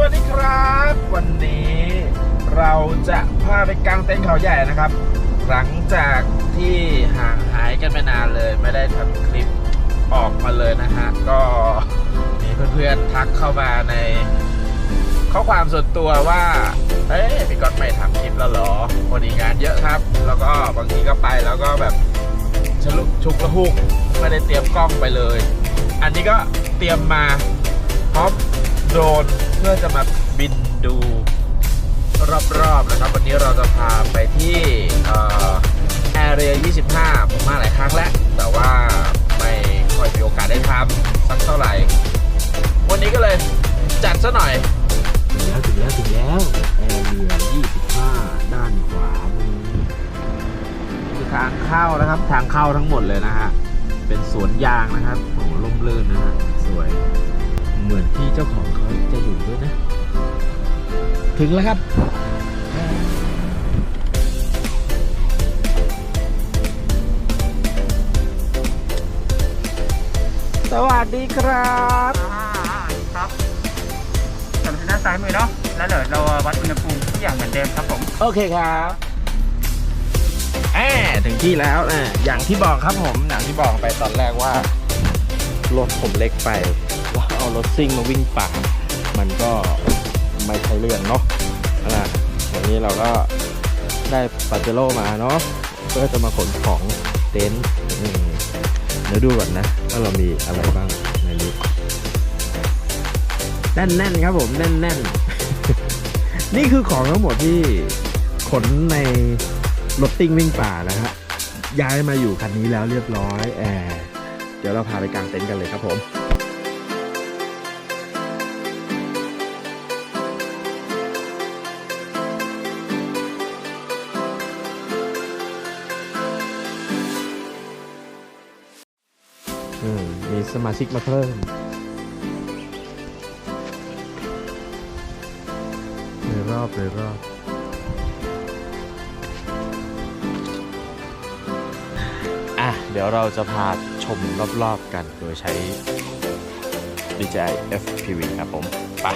วัสดีครับ วันนี้เราจะพาไปกางเต็นท์เขาใหญ่นะครับ หลังจากที่ห่างหายกันไปนานเลย ไม่ได้ทำคลิปออกมาเลยนะฮะ ก็มีเพื่อนๆทักเข้ามาใน ข้อความส่วนตัวว่า เอ้ยพี่ก๊อตไม่ทำคลิปแล้วเหรอวันนี้งานเยอะครับ แล้วก็บางทีก็ไปแล้วก็แบบฉลุกชุกละหุกไม่ได้เตรียมกล้องไปเลย อันนี้ก็เตรียมมาพร้อม โดรนเพื่อจะมาบินดูรอบๆนะครับ วันนี้เราจะพาไปที่แอเรีย25 ผมมาหลายครั้งแล้ว แต่ว่าไม่ค่อยมีโอกาสได้ทำสักเท่าไหร่ วันนี้ก็เลยจัดซะหน่อยถึงแล้วถึงแล้วถึงแล้วแอร์เรีย25 ด้านขวามือคือทางเข้านะครับ ทางเข้าทั้งหมดเลยนะฮะ เป็นสวนยางนะครับโอ้โหร่มรื่นนะ ที่เจ้าของเขาจะอยู่ด้วยนะ ถึงแล้วครับสวัสดีครับอ่าครับสำหรับด้านซ้ายมือเนาะ แล้วเดี๋ยวเราวัดอุณหภูมิทุกอย่างเหมือนเดิมครับผม โอเคครับแอถึงที่แล้วนะอย่างที่บอกครับผม อย่างที่บอกไปตอนแรกว่ารถผมเล็กไป เอารถซิ่งมาวิ่งป่า มันก็ไม่ใช่เรื่องเนาะนะวันนี้เราก็ได้ปาเจโร่มาเนาะเพื่อจะมาขนของเต็นท์มเดี๋ยวดูก่อนนะว่าเรามีอะไรบ้างในนี้แน่นๆครับผมแน่นๆ นี่คือของทั้งหมดที่ขนในรถติ้งวิ่งป่านะฮะย้ายมาอยู่คันนี้แล้วเรียบร้อยแอร์เดี๋ยวเราพาไปกางเต็นท์กันเลยครับผม มีสมาชิกมาเพิ่มเลยรอบเลยรอบอะ เดี๋ยวเราจะพาชมรอบๆกันโดยใช้ DJI FPV ครับผม ไป